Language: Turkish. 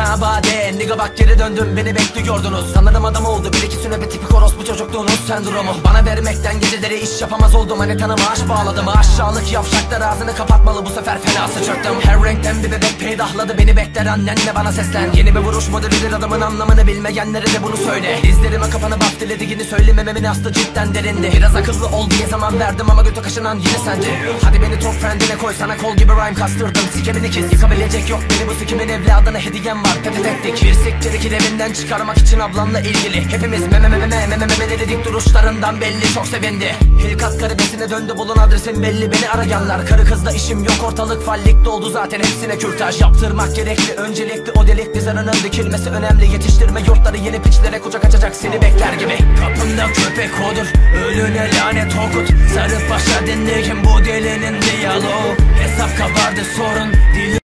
Ha bade nigga bak geri döndüm beni bekliyordunuz Sanırım adam oldu bir iki sendromu Bana vermekten geceleri iş yapamaz oldum. Manitanıma aş bağladım. Aşağılık yavşaklar ağzını kapatmalı. Bu sefer fena sıçrattım. Her renkten bir bebek peydahladı. Beni bekler annenle bana seslen. Yeni bir vuruş modelidir adamın anlamını bilmeyenlere de bunu söyle. Dizlerime kapanı bak dilediğini söylemememin aslı cidden derindi. Biraz akıllı ol diye zaman verdim ama götü kaşınan yine sendin Hadi beni top friendine koy sana kol gibi rhyme kastırdım. Sikemin ikiz yıkabilecek yok beni. Bu sikimin evladına hediyem var. Tetet ettik bir siktir iki deminden çıkarmak için ablamla ilgili. Hepimiz meme meme meme meme dedik duruşlarından belli çok sevindi. Hilkat karibesine döndü bulun adresin belli. Beni arayanlar Karı kızla işim yok ortalık fallik doldu. Zaten hepsine kürtaj Yaptırmak gerekli. Öncelikli o delikli zarının dikilmesi önemli. Yetiştirme yurtları yeni piçlere kucak açacak seni bekler gibi. Kapında köpek odur ölüne lanet okut. Sarı paşa dinleyin bu delinin diyaloğu. Hesap kabardı sorun dili